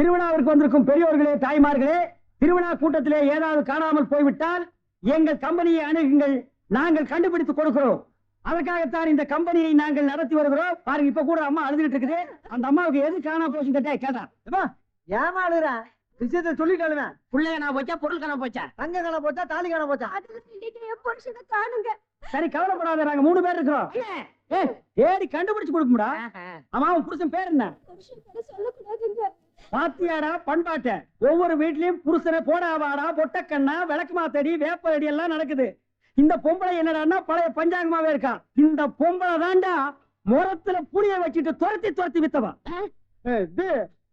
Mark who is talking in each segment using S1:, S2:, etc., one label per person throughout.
S1: திருவிழாவிற்கு வந்திருக்கும் பெரியோர்களே தாய்மார்களே திருவிழா கூட்டத்திலே ஏதாவது காணாமல் போய்விட்டால் எங்கள் கம்பெனியை அணுகுங்கள். நாங்கள் கண்டுபிடித்து கொடுக்கிறோம். அதற்காகத்தான் இந்த கம்பெனியை நாங்கள் நடத்தி வருகிறோம். பாருங்க இப்ப கூட அம்மா அழுதுகிட்டு இருக்குது. அந்த அம்மாவுக்கு எது காணாம போச்சுன்னு கேட்டா கேட்டா.
S2: ஏமா அழுகுற? விஷயத்த சொல்லிட்டாலுமே
S3: புள்ளைய நான் போச்சா பொருள் காண போச்சா?
S2: தங்க காண போச்சா தாலி காண போச்சா?
S4: புருஷனை காணுங்க.
S1: சரி கவலைப்படாத நாங்க மூணு பேர் இருக்கிறோம். ஏய், தேடி கண்டுபிடிச்சு கொடுக்கும்டா. அம்மா உன் புருஷன் பேர் என்ன?
S4: புருஷன் பேரை சொல்லக்கூடாதுங்க.
S1: பாத்தியாடா பண்பாட்ட. ஒவ்வொரு வீட்லயும் புருஷனை போடாவாடா பொட்டக்கண்ணா விளக்கு மாத்தடி வேப்படி எல்லாம் நடக்குது. இந்த பொம்பளை என்னடான்னா பழைய பஞ்சாங்கமாவே இருக்கா. இந்த பொம்பளை தாண்டா முரத்துல புளிய வச்சுட்டு துரத்தி துரத்தி வித்தவா. இது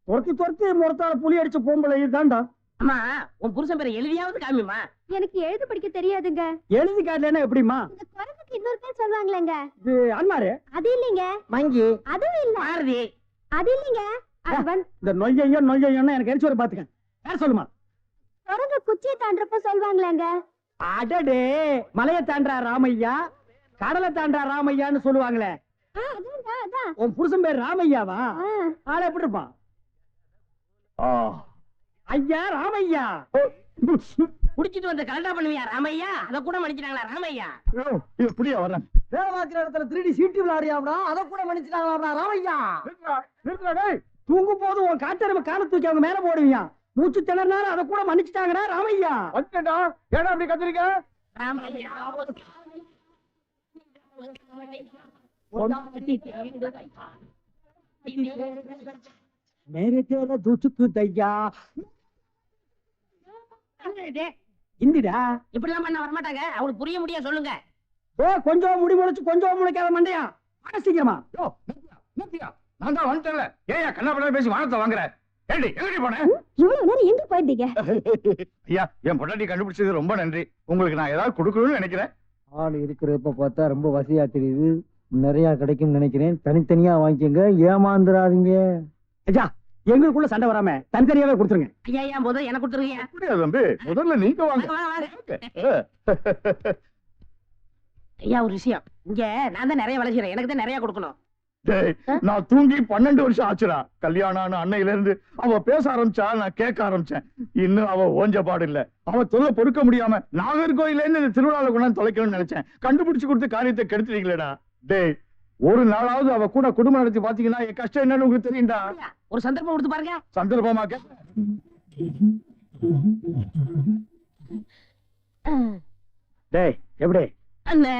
S1: துரத்தி துரத்தி முரத்தால புளி அடிச்ச பொம்பளை இதுதான்டா.
S3: அம்மா உன் புருஷன் பேரை எழுதியாவது காமிமா
S4: எனக்கு எழுத படிக்க தெரியாதுங்க.
S1: எழுதி காட்டலன்னா எப்படிமா
S4: இந்த குரங்குக்கு இன்னொரு பேர் சொல்லுவாங்களேங்க.
S1: இது அன்மாரு
S4: அது இல்லைங்க.
S2: மங்கி.
S4: அதுவும் இல்ல.
S3: பாரதி
S4: அது இல்லைங்க.
S1: இந்த நொய்யையோ நொய்யையோன்னு எனக்கு எரிச்சு ஒரு பாத்துக்க யார் சொல்லுமா?
S4: குரங்கு குச்சியை தாண்டறப்ப சொல்லுவாங்களேங்க
S1: அடடே மலையை தாண்டா ராமையா? கடலை தாண்டா ராமையான்னு சொல்லுவாங்களே. உன் புருஷன் பேர் ராமையாவா?
S4: ஆ,
S1: ஆள எப்படி இருப்பான்? ஐயா ராமையா.
S3: குடிச்சிட்டு வந்து கலண்டா பண்ணுவியா ராமையா? அத கூட மன்னிச்சிட்டாங்களா ராமையா?
S5: இது புரிய வரேன்
S2: வேலை பார்க்கிற இடத்துல திருடி சீட்டு விளையாடியாம்டா அதை கூட மன்னிச்சுட்டாங்களாம்டா ராமையா?
S1: தூங்கும் போது உன் காட்டெருமை கால தூக்கி அவங்க மேல போடுவியா? மூச்சு திணறினாலும் அதை கூட மன்னிச்சுட்டாங்கடா ராமையா.
S5: வந்துட்டா. ஏடா அப்படி கத்திரிக்க?
S3: ராமையா
S1: மேரே துச்சுக்கு தையா. இந்திடா.
S3: இப்படி எல்லாம் பண்ண வரமாட்டாங்க. அவங்களுக்கு புரிய முடியா சொல்லுங்க.
S1: ஏ கொஞ்சம் முடி முளைச்சு கொஞ்சம் முளைக்காத மண்டையா? சீக்கிரமா.
S5: நான் தான் வந்துட்டேன்ல. ஏயா கண்ணா பேசி வானத்தை வாங்குற. ஏடி எங்கடி போன?
S4: இவ்வளவு நேரம் எங்க போயிருந்தீங்க
S5: ஐயா என் பொண்டாட்டி கண்டுபிடிச்சது ரொம்ப நன்றி. உங்களுக்கு நான் ஏதாவது கொடுக்கணும்னு நினைக்கிறேன்.
S2: ஆள் இருக்கிறப்ப பார்த்தா ரொம்ப வசதியா தெரியுது. நிறைய கிடைக்கும் நினைக்கிறேன். தனித்தனியா வாங்கிக்கோங்க. ஏமாந்துடாதீங்க
S1: ஐயா எங்களுக்குள்ள சண்டை வராம தனித்தனியாவே கொடுத்துருங்க.
S3: ஐயா ஐயா முதல்ல எனக்கு கொடுத்துருங்க
S5: அப்படியா தம்பி? முதல்ல நீங்க வாங்க.
S3: ஐயா ஒரு விஷயம். இங்க நான் தான் நிறைய செய்யறேன் எனக்கு தான் நிறைய கொடுக்கணும்.
S5: நான் தூங்கி பன்னெண்டு வருஷம் ஆச்சுடா. கல்யாணம் அன்னையில இருந்து அவ பேச ஆரம்பிச்சா நான் கேட்க ஆரம்பிச்சேன். இன்னும் அவ ஓஞ்ச பாடு இல்ல. அவ தொல்லை பொறுக்க முடியாம நாகர்கோயில இருந்து இந்த திருவிழால கொண்டாந்து தொலைக்கணும்னு நினைச்சேன். கண்டுபிடிச்சு கொடுத்து காரியத்தை கெடுத்துட்டீங்களேடா. டேய் ஒரு நாளாவது அவ கூட குடும்பம் நடத்தி பாத்தீங்கன்னா என் கஷ்டம் என்னன்னு உங்களுக்கு தெரியும்டா?
S3: ஒரு சந்தர்ப்பம் கொடுத்து பாருங்க.
S5: சந்தர்ப்பமா
S1: டேய் எப்படி?
S3: அண்ணே.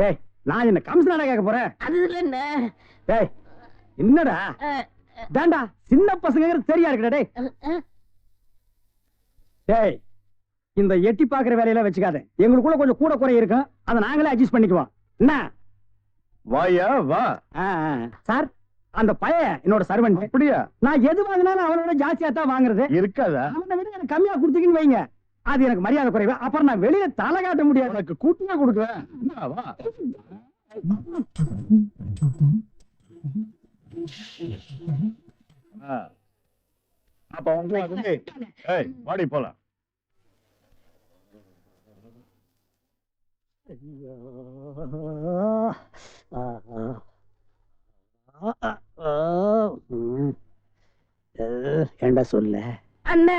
S1: டேய் நான் என்ன கமிஷனரா கேட்க போறேன்
S3: அது இல்ல
S1: டேய் என்னடா? டேண்டா சின்ன பசங்க தெரியா இருக்குடா டேய். டேய் இந்த எட்டி பாக்குற வேலையெல்லாம் வச்சுக்காத. எங்களுக்குள்ள கொஞ்சம் கூட குறை இருக்கும். அதை நாங்களே அட்ஜஸ்ட் பண்ணிக்குவோம். என்ன?
S5: வாயா வா.
S1: சார் அந்த பையன் என்னோட சர்வெண்ட்
S5: அப்படியா?
S1: நான் எது வாங்கினாலும் அவனோட ஜாஸ்தியா தான் வாங்குறது.
S5: இருக்காதா?
S1: அவனை விட எனக்கு கம்மியா கொடுத்தீங்கன்னு வைங்க. அது எனக்கு மரியாதை குறைவு. அப்புறம் நான் வெளியில தலை காட்ட முடியாது.
S5: உனக்கு கூட்டியா கொடுக்குறேன். என்ன. அப்ப ஏய் வாடி போலாம்.
S1: ஏண்டா சொல்ல
S3: அண்ணே அண்ணே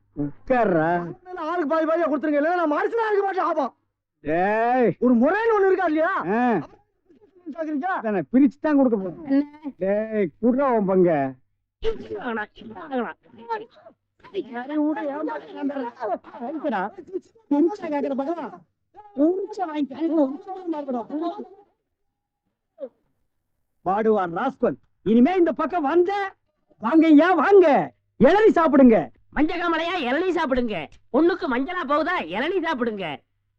S1: உட்கார்றா.
S2: ஆளுக்கு பாதி பாதியா கொடுத்துருங்க. இல்ல நான் மனுஷனா இருக்க மாட்டேன் ஆபம்.
S1: டேய்.
S2: ஒரு முறைன்னு ஒண்ணு இருக்கா இல்லையா?
S1: பிரிச்சு தான் கொடுக்க போறேன்
S3: அண்ணே.
S1: டேய் குடுறா உன் பங்க. பாடுவான் ராஸ்கல். இனிமே இந்த பக்கம் வந்த வாங்க ஐயா வாங்க. இளநி சாப்பிடுங்க.
S3: மஞ்ச காமலையா இளநீ சாப்பிடுங்க. பொண்ணுக்கு மஞ்சளா போகுதா இளநீ சாப்பிடுங்க.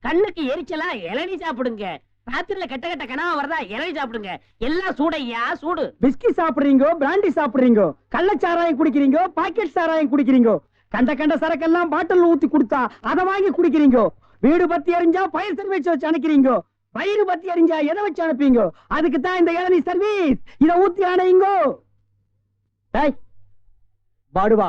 S3: கண்ணுக்கு எரிச்சலா இளநீ சாப்பிடுங்க. ராத்திரில கெட்ட கெட்ட கனவா வருதா இளநீ சாப்பிடுங்க. எல்லாம் சூடையா சூடு.
S1: பிஸ்கி சாப்பிடுறீங்க பிராண்டி சாப்பிடுறீங்க கள்ளச்சாராயம் குடிக்கிறீங்க பாக்கெட் சாராயம் குடிக்கிறீங்க கண்ட கண்ட சரக்கெல்லாம் பாட்டில் ஊத்தி கொடுத்தா அதை வாங்கி குடிக்கிறீங்க வீடு பத்தி அறிஞ்சா பயிர் சர்வீஸ் வச்சு அனுப்புறீங்க பயிர் பத்தி அறிஞ்சா எதை வச்சு அனுப்பீங்க அதுக்கு தான் இந்த இளநீ சர்வீஸ் இதை ஊத்தி அணையுங்க. பாடுவா.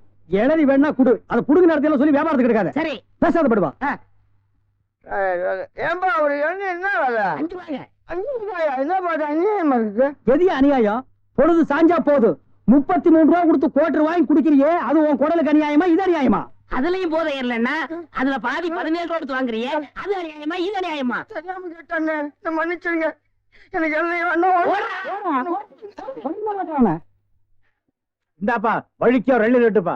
S1: இளநீ வேணா குடு. அதை புடுங்க நேரத்துல சொல்லி வியாபாரத்துக்கு எடுக்காத.
S3: சரி.
S1: பேசாத படுவா.
S2: ஏன்பா ஒரு இளநீ என்ன வேலை?
S3: அஞ்சு வாங்க
S2: அஞ்சு ரூபாயா? என்ன பாட்டு அநியாயமா இருக்கு.
S1: எதிய அநியாயம்? பொழுது சாஞ்சா போதும் முப்பத்தி மூணு ரூபா கொடுத்து கோட்டர் வாங்கி குடிக்கிறியே அது உன் குடலுக்கு அநியாயமா இது அநியாயமா?
S3: அதுலயும் போதை ஏறலன்னா அதுல பாதி பதினேழு ரூபா கொடுத்து வாங்குறியே அது அநியாயமா இது அநியாயமா?
S2: தெரியாம கேட்டானே. மன்னிச்சிருங்க. எனக்கு இளநீ வேண்டாம் இந்தாப்பா வழிக்கோ ரெண்டு ரெட்டுப்பா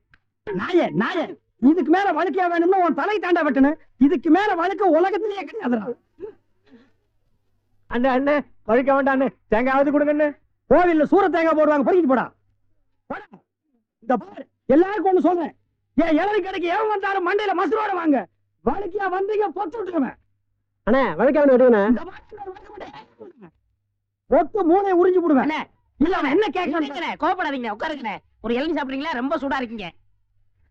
S1: நாய நாய இதுக்கு மேல வழுக்கையா வேணும்னு உன் தலை தாண்டா வெட்டணும். இதுக்கு மேல வழுக்க உலகத்திலேயே கிடையாதுடா
S2: அண்ணே அண்ணே வழிக்க வேண்டாம் அண்ணே. தேங்காவது கொடுங்கண்ணே.
S1: கோவில்ல சூர தேங்காய் போடுவாங்க பொறுக்கிட்டு போடா. இந்த பாரு எல்லாருக்கும் ஒண்ணு சொல்றேன். ஏன் இளநீ கடைக்கு எவன் வந்தாலும் மண்டையில மசுரோட வாங்க. வழுக்கையா வந்தீங்க பொத்து விட்டுருவேன்
S2: அண்ணே வழிக்க வேணும் எடுங்கண்ணே.
S1: இந்த மாதிரி நான் வழுக்க மாட்டேன். பொத்து மூளை உறிஞ்சு
S3: அண்ணே,
S1: இல்ல அவன் என்ன கேட்கறான்
S3: இருக்கண்ணே, கோவப்படாதீங்க உட்காருங்கண்ணே. ஒரு இளநீ சாப்பிடுறீங்களா? ரொம்ப சூடா இருக்கீங்க.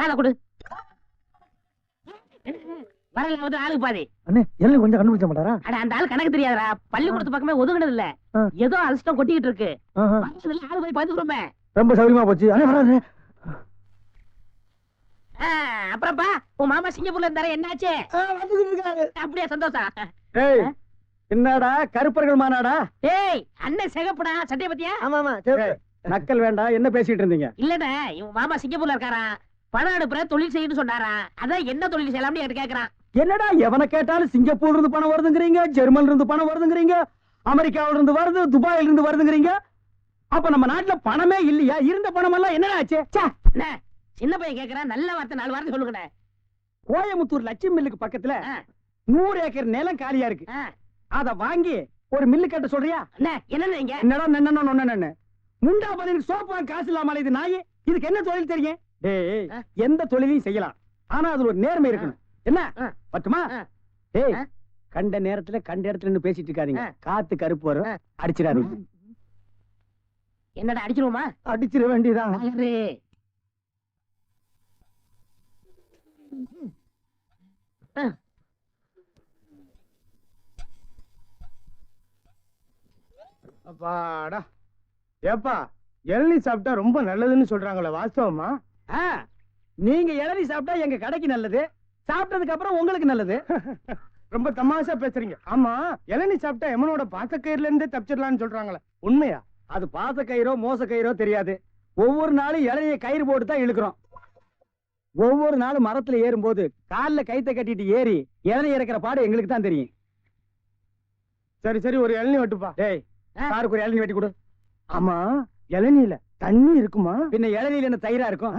S3: காலை கொடு. வரல ஆளுக்கு பாதி.
S2: அண்ணே எல்லாம் கொஞ்சம் கண்டுபிடிச்ச மாட்டாரா?
S3: அட அந்த ஆள் கணக்கு தெரியாதடா. பள்ளிக்கூடத்து பக்கமே ஒதுங்கினது இல்ல. ஏதோ அலசிட்டம் கொட்டிக்கிட்டு இருக்கு.
S2: ஆஹா.
S3: வருஷத்துல ஆளு போய் பாத்துக்கிறோமே
S2: ரொம்ப சௌரியமா போச்சு. அண்ணே வராரு
S3: அப்புறம்ப்பா உன் மாமா சிங்கப்பூர்ல இருந்தாரு என்னாச்சு?
S1: இருக்காரு.
S3: அப்படியே சந்தோஷம்
S1: ஏய் என்னடா கருப்பர்கள் மாநாடா?
S3: ஏய் அண்ணன் சிகப்புடா சட்டைய பத்தியா?
S2: ஆமா ஆமா
S1: நக்கல் வேண்டாம் என்ன பேசிட்டு இருந்தீங்க?
S3: இல்லண்ணே இவன் மாமா சிங்கப்பூர்ல இருக்காராம் பணம் அனுப்புற தொழில் செய்யணும்னு சொன்னாராம் அதான் என்ன தொழில் செய்யலாம்னு என்கிட்ட கேக்குறான்.
S1: என்னடா எவனை கேட்டாலும் சிங்கப்பூர்ல இருந்து பணம் வருதுங்கிறீங்க ஜெர்மன்ல இருந்து பணம் வருதுங்கிறீங்க அமெரிக்காவில இருந்து வருது துபாயில இருந்து வருதுங்கிறீங்க. அப்ப நம்ம நாட்டுல பணமே இல்லையா? இருந்த பணம் எல்லாம் என்னடா ஆச்சு?
S3: சின்ன பையன் கேக்குறான் நல்ல வார்த்தை நாலு வார்த்தை சொல்லுங்கண்ணே.
S1: கோயம்புத்தூர் லட்சுமி மில்லுக்கு பக்கத்துல. நூறு ஏக்கர் நிலம் காலியா இருக்கு. அத வாங்கி ஒரு மில்லு கட்ட சொல்றியா?
S3: என்ன
S1: என்னடா முண்டா பதினுக்கு சோப்பு காசு இல்லாம இது நாய். இதுக்கு என்ன தொழில் தெரியும்? டேய் எந்த தொழிலையும் செய்யலாம். ஆனா அதுல ஒரு நேர்மை இருக்கணும். என்ன? பட்டுமா? கண்ட நேரத்துல கண்ட இடத்துல பேசிட்டு இருக்காதீங்க. காத்து கருப்பு வரும். அடிச்சிடாரு
S3: என்னடா அடிச்சிருவோமா?
S2: அடிச்சிட வேண்டியதான் அப்பாடா. ஏப்பா இளநீ சாப்பிட்டா ரொம்ப நல்லதுன்னு சொல்றாங்களே வாஸ்தவமா?
S1: நீங்க இளநீ சாப்பிட்டா எங்க கடைக்கு நல்லது சாப்பிட்டதுக்கு அப்புறம் உங்களுக்கு நல்லது.
S2: ரொம்ப தமாஷா பேசுறீங்க. ஆமா இளநீ சாப்பிட்டா எமனோட பாசக்கயிறுல இருந்தே தப்பிச்சிடலாம்னு சொல்றாங்களே. உண்மையா?
S1: அது பாச கயிறோ மோச கயிறோ தெரியாது. ஒவ்வொரு நாளும் இளநிய கயிறு போட்டு தான் இழுக்கிறோம். ஒவ்வொரு நாளும் மரத்துல ஏறும்போது கால்ல கைத்த கட்டிட்டு ஏறி இளநீ இறக்குற பாடு எங்களுக்கு தான் தெரியும்.
S2: சரி சரி ஒரு இளநீ வெட்டுப்பா.
S1: டேய் சாருக்கு ஒரு இளநீ வெட்டி கொடு.
S2: ஆமா இளநீல தண்ணி இருக்குமா?
S1: பின்ன இளநீல என்ன தயிரா இருக்கும்?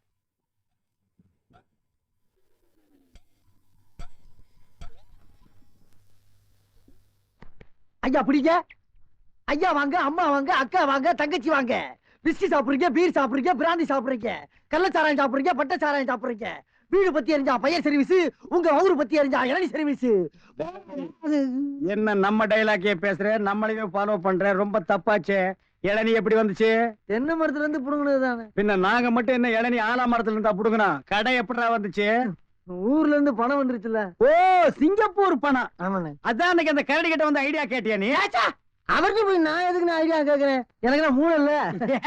S6: ஐயா பிடிங்க ஐயா வாங்க அம்மா வாங்க அக்கா வாங்க தங்கச்சி வாங்க. பிஸ்கி சாப்பிடுறீங்க பீர் சாப்பிடுறீங்க பிராந்தி சாப்பிடுறீங்க. கள்ளச்சாராயம் சாப்பிடுறீங்க பட்ட சாராயம் சாப்பிடுறீங்க. வீடு பத்தி எரிஞ்சா பையன் சர்வீஸ் உங்க ஊரு பத்தி எரிஞ்சா இளநி சர்வீஸ்
S1: என்ன நம்ம டைலாக்கே பேசுற? நம்மளையே ஃபாலோ பண்ற? ரொம்ப தப்பாச்சே. இளநீ எப்படி வந்துச்சு?
S6: தென்னை மரத்துல இருந்து புடுங்கினது தானே
S1: பின்ன நாங்க மட்டும் என்ன இளநீ ஆலா மரத்துல இருந்தா புடுங்கணும் கடை எப்படிடா வந்துச்சு?
S6: ஊர்ல இருந்து பணம் வந்துருச்சுல
S1: ஓ சிங்கப்பூர் பணம்.
S6: ஆமாண்ணே.
S1: அதான் அன்னைக்கு அந்த கரடி கிட்ட வந்து ஐடியா கேட்டியா நீ?
S6: அவர்கிட்ட போய் நான் எதுக்கு நான் ஐடியா கேக்குறேன்? எனக்கு நான் மூளை இல்ல.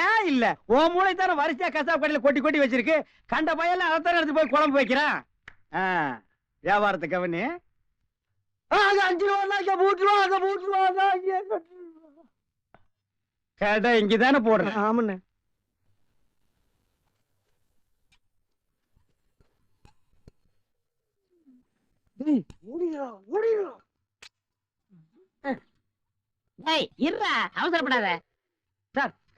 S1: ஏன் இல்ல. உன் மூளை தானே வரிசையா கசாப் கடையில கொட்டி கொட்டி வச்சிருக்கு. கண்ட பையல அதைத்தானே எடுத்து போய் குழம்பு வைக்கிறான். ஆ, வியாபாரத்தை கவனி.
S6: ஆ, அங்க அஞ்சு ரூபா மூட்டு ரூபா மூட்டு ரூபா.
S1: கடை இங்கதானே போடுறேன்
S6: ஆமாண்ணே டேய், ஓடிடுறா, ஓடிடுறா.
S3: டேய் இருடா அவசரப்படாத.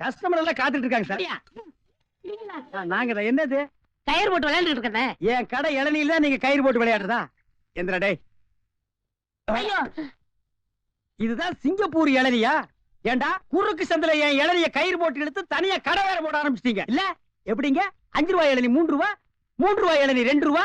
S1: கஸ்டமர் எல்லாம் காத்துட்டு இருக்காங்க சார் நாங்க என்னது?
S3: கயிறு போட்டு விளையாண்டுட்டு இருக்கேன்.
S1: என் கடை இளநில தான் நீங்க கயிறு போட்டு விளையாடுறதா? எந்திரா டேய்.
S3: ஐயோ.
S1: இதுதான் சிங்கப்பூர் இளநியா? ஏண்டா குறுக்கு சந்தில என் இளநிய கயிறு போட்டு எடுத்து தனியா கடை வேற போட ஆரம்பிச்சிட்டீங்க. இல்ல எப்படிங்க? அஞ்சு ரூபாய் இளநி மூன்று ரூபா? மூன்று ரூபாய் இளநி ரெண்டு ரூபா?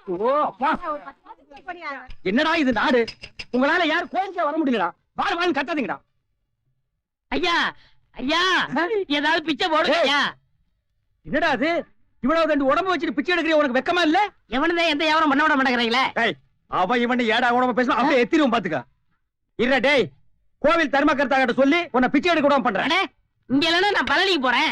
S1: என்னடா இது நாடு? உங்களால யார் கோயிலுக்கே வர முடியலடா. வாரு வான்னு கத்தாதீங்கடா.
S3: ஐயா ஐயா ஏதாவது பிச்சை போடுங்க
S1: என்னடா அது? இவ்வளவு ரெண்டு உடம்பு வச்சுட்டு பிச்சை எடுக்கிற உனக்கு வெக்கமா இல்ல?
S3: எவனதான் எந்த வியாபாரம் பண்ண விட மாட்டேங்கிறீங்களே.
S1: அவன் இவன் ஏடா உடம்பு பேசணும் அப்படியே எத்திரும் பாத்துக்க. இல்ல டேய் கோவில் தர்மகர்த்தா கிட்ட சொல்லி உன்னை பிச்சை எடுக்க விடாம பண்றேன்.
S3: இங்க இல்லைன்னா நான் பழனிக்கு போறேன்.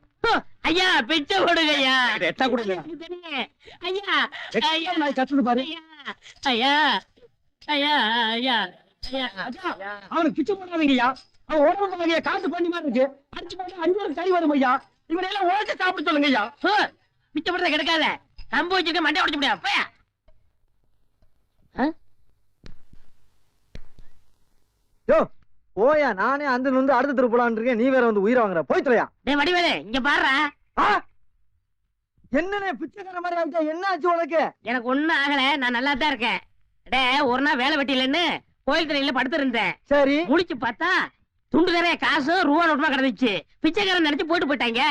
S3: ஐயா பிச்சை போடுங்க ஐயா
S1: எட்டா கொடுங்க.
S3: ஐயா ஐயா
S1: நான் கத்துது பாரு.
S3: ஐயா ஐயா ஐயா ஐயா ஐயா.
S1: அவனுக்கு பிச்சை போடாதீங்கய்யா அவன் உடம்பு பாருங்க காசு பண்ணி மாதிரி இருக்கு. அஞ்சு போட்டு அஞ்சு ஒரு கறி வரும் ஐயா இவனை எல்லாம் உழைச்சு சாப்பிட சொல்லுங்க ஐயா
S3: ஹம், பிச்சை போடுறத கிடைக்காத. கம்பு வச்சுட்டு மண்டை உடைச்சு முடியாது போயா.
S6: யோ போயா நானே அந்த வந்து அடுத்த தெரு போலான்னு இருக்கேன். நீ வேற வந்து உயிரை வாங்குற. போய் தொலையா.
S3: டேய் வடிவேலு இங்க பாருடா.
S6: ஆ? என்னண்ணே பிச்சைக்கார மாதிரி ஆயிட்டா என்ன ஆச்சு உனக்கு?
S3: எனக்கு ஒண்ணும் ஆகல. நான் நல்லா தான் இருக்கேன். டே ஒரு நாள் வேலை வெட்டி இல்லைன்னு கோயில் தலையில படுத்திருந்தேன்.
S6: சரி.
S3: முழிச்சு பார்த்தா துண்டு நிறைய காசு ரூபா நோட்டுமா கிடந்துச்சு. பிச்சைக்காரன் நினைச்சு போயிட்டு போயிட்டாங்க?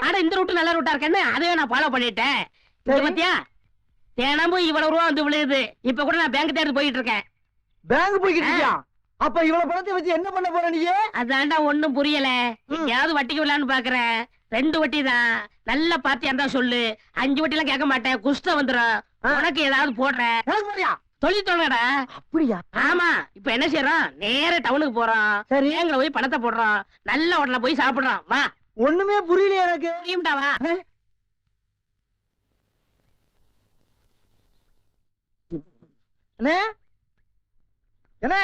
S3: ஆனா இந்த ரூட்டு நல்ல ரூட்டா இருக்கேன்னு அதையே நான் ஃபாலோ பண்ணிட்டேன். பாத்தியா? தினமும் இவ்வளவு ரூபா வந்து விழுகுது. இப்ப கூட நான் பேங்க் தேடி போயிட்டு இருக்கேன்.
S6: பேங்க் போய்கிட்டு இருக்கியா? அப்ப இவ்வளவு பணத்தை வச்சு என்ன பண்ண போற நீ
S3: அதான்டா ஒண்ணும் புரியல. எங்கேயாவது வட்டிக்கு விடலான்னு பாக்குறேன் ரெண்டு வட்டி தான். நல்ல பார்ட்டியா இருந்தா சொல்லு. அஞ்சு வட்டி எல்லாம் கேட்க மாட்டேன். குஷ்டம் வந்துரும்.
S6: ஆ.
S3: உனக்கு ஏதாவது போடுறேன் தொழில் தொடங்கடா.
S6: அப்படியா?
S3: ஆமா. இப்ப என்ன செய்யறோம் நேர டவுனுக்கு போறோம்.
S6: சரி.
S3: பேங்க்ல போய் பணத்தை போடுறோம். நல்ல ஹோட்டல்ல போய் சாப்பிடுறோம். வா.
S6: ஒண்ணுமே புரியல எனக்கு.
S3: புரியும்டா வா.
S6: என்ன என்ன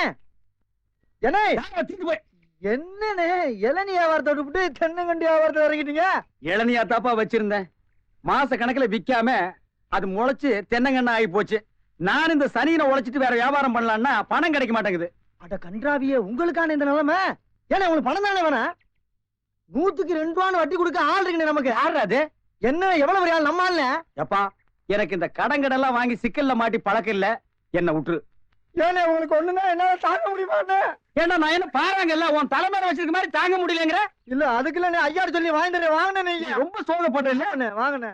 S6: என்னண்ணே? இளநீ வியாபாரத்தை விட்டு தென்னங்கண்டி வியாபாரத்தை இறங்கிட்டீங்க?
S1: இளநியா தாப்பா வச்சிருந்தேன். மாச கணக்குல விக்காம அது முளைச்சு தென்னங்கண்ணா ஆகி போச்சு. நான் இந்த சனியனை உழைச்சிட்டு வேற வியாபாரம் பண்ணலாம்னா பணம் கிடைக்க மாட்டேங்குது.
S6: அட கன்றாவியே உங்களுக்கான இந்த நிலைமை? ஏன்னா உங்களுக்கு பணம் தானே வேணாம்? நூத்துக்கு ரெண்டு ரூபான்னு வட்டி கொடுக்க ஆள் இருக்குண்ணே நமக்கு.
S1: அது?
S6: என்ன எவ்வளவு பெரிய ஆள் நம்ம ஆள்ல
S1: எப்பா எனக்கு இந்த கடன் கடன்லாம் வாங்கி சிக்கல்ல மாட்டி பழக்கம் இல்ல. என்ன விட்டுரு
S6: ஏன்னா உங்களுக்கு ஒண்ணுன்னா என்னால தாங்க முடியுமா
S1: ஏன்னா நான் என்ன பாறாங்கல்ல? உன் தலைமையில வச்சிருக்க மாதிரி தாங்க முடியலங்கிற?
S6: இல்ல அதுக்கு இல்ல ஐயாரு சொல்லி வாங்கிட்டு வாங்கினே
S1: நீ. ரொம்ப சோகப்படுறேன்
S6: வாங்கண்ணே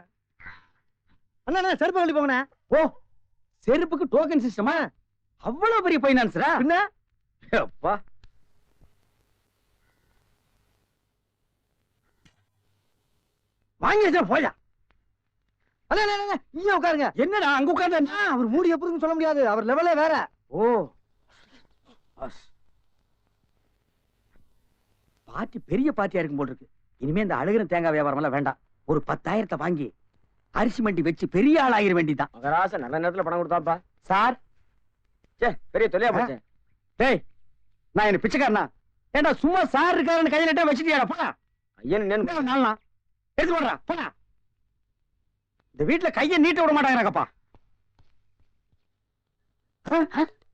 S6: அண்ணா செருப்பு கழட்டி போங்கண்ணே.
S1: ஓ செருப்புக்கு டோக்கன் சிஸ்டமா அவ்வளவு பெரிய பைனான்ஸ்ரா
S6: பின்ன?
S1: அப்பா
S6: வாங்கி வச்சா போயா? அண்ணா நீங்க உட்காருங்க.
S1: என்னடா அங்க உட்கார்ந்து
S6: அவர் மூடி எப்படின்னு சொல்ல முடியாது. அவர் லெவலே வேற.
S1: ஓ. அஸ். பார்ட்டி பெரிய பார்ட்டியா இருக்கும் போல் இருக்கு. இனிமே இந்த அழுகிற தேங்காய் வியாபாரம் எல்லாம் வேண்டாம். ஒரு பத்தாயிரத்தை வாங்கி அரிசி மண்டி வச்சு பெரிய ஆள் ஆகிற வேண்டிதான்
S7: மகராச நல்ல நேரத்துல பணம் கொடுத்தாப்பா.
S1: சார். சே பெரிய தொலையா போச்சே. டேய் நான் என்ன பிச்சைக்காரனா? ஏண்டா சும்மா சார் இருக்காருன்னு கையில வச்சுட்டியாடா? போடா.
S7: ஐயன்
S1: என்ன நாளா எடுத்து போடுறா போடா. இந்த வீட்டுல கையை நீட்ட விட மாட்டாங்கப்பா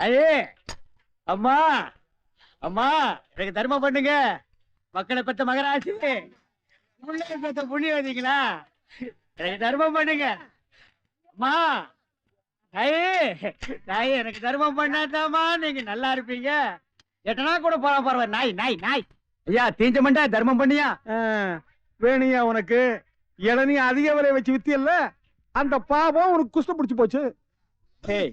S1: ஐயே அம்மா! அம்மா! எனக்கு தர்மம் பண்ணுங்க. மக்களை பெற்ற மகராசி. பிள்ளைய பெற்ற புண்ணியவதிங்களா எனக்கு தர்மம் பண்ணுங்க. அம்மா! ஐயே நாய் எனக்கு தர்மம் பண்ணாதாம்மா நீங்க நல்லா இருப்பீங்க. எட்டனா கூட போற பரவாயில்ல நாய் நாய் நாய். ஐயா தீஞ்ச மண்டா தர்மம் பண்ணியா?
S8: வேணியா உனக்கு. இளநீ அதிக விலை வச்சு வித்தியல்ல அந்த பாவம் உனக்கு குஷ்டம் பிடிச்சு போச்சு.
S1: ஏய்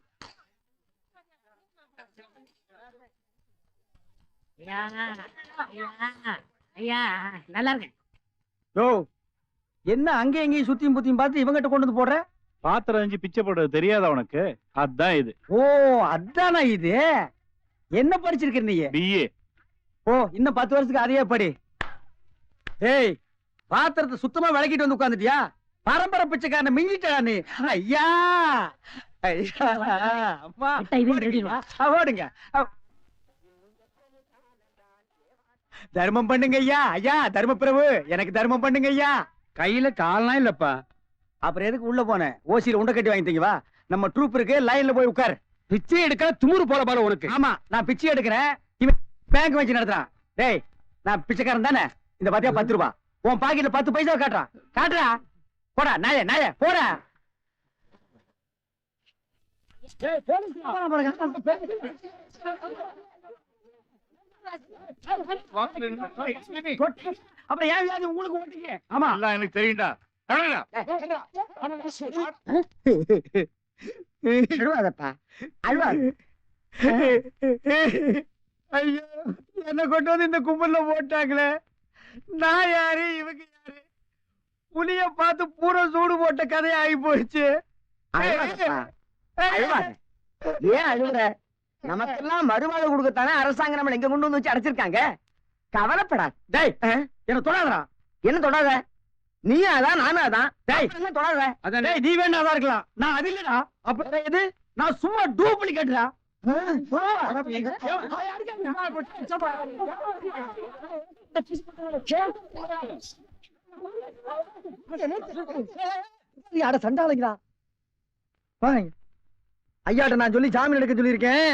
S3: ஐயா ஐயா ஐயா நல்லா இருக்கேன்.
S1: யோ என்ன அங்க எங்கேயும் சுத்தியும் புத்தியும் பார்த்து இவங்கிட்ட கொண்டு வந்து போடுற?
S5: பாத்திரம் அஞ்சு பிச்சை போடுறது தெரியாதா உனக்கு? அதான் இது.
S1: ஓ அதானா இது? என்ன படிச்சிருக்க நீ?
S5: பிஏ
S1: ஓ இன்னும் பத்து வருஷத்துக்கு அதையே படி. ஏய் பாத்திரத்தை சுத்தமா விளக்கிட்டு வந்து உட்காந்துட்டியா பரம்பரை பிச்சைக்காரன் மிஞ்சிட்டா நீ. ஐயா ஐயா அம்மா ஓடுங்க. தர்மம் பண்ணுங்க ஐயா ஐயா தர்ம பிரபு எனக்கு தர்மம் பண்ணுங்க ஐயா கையில கால்லாம் இல்லப்பா. அப்புறம் எதுக்கு உள்ள போனேன் ஓசியில உண்டை கட்டி வாங்கிட்டீங்க வா. நம்ம ட்ரூப் இருக்கு லைன்ல போய் உட்கார். பிச்சை எடுக்க துமுறு போல பாரு உனக்கு. ஆமா நான் பிச்சை எடுக்கிறேன். இவன் பேங்க் வச்சு நடத்துறான். டேய் நான் பிச்சைக்காரன் தானே? இந்த பாத்தியா பத்து ரூபா. உன் பாக்கெட்ல பத்து பைசா காட்டுறான். காட்டுறா. போடா நாய நாய போடா. அப்புறம் ஏன் வியாதி உங்களுக்கு ஓட்டீங்க ஆமா.
S5: எல்லாம் எனக்கு தெரியும்டா.
S6: அழுவாதப்பா. அழுவாது.
S1: ஐயோ என்ன கொண்டு வந்து இந்த கும்பல்ல போட்டாங்களே. நான் யாரு? இவங்க யாரு? புலிய பார்த்து பூரா சூடு போட்ட கதை ஆகி போச்சு.
S6: அழுவாதப்பா. அழுவாத. ஏன் அழுகுற நமக்கெல்லாம் மறுவாழ்வு கொடுக்கத்தானே அரசாங்கம் நம்மள எங்க கொண்டு வந்து வச்சு அடைச்சிருக்காங்க? கவலைப்படாத.
S1: டேய் என்ன தொடாதடா.
S6: என்ன தொடாத? நீயும் அதான் நானும் அதான்.
S1: டேய்.
S6: என்ன தொடாத?
S1: அதான் டேய் நீ வேணா தான் இருக்கலாம். நான் அது இல்லடா. அப்ப எது நான் சும்மா டூப்ளிகேட்டா
S6: சண்டாளைங்களா ஐயாட்ட நான் சொல்லி ஜாமீன் எடுக்க சொல்லியிருக்கேன்.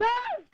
S1: No!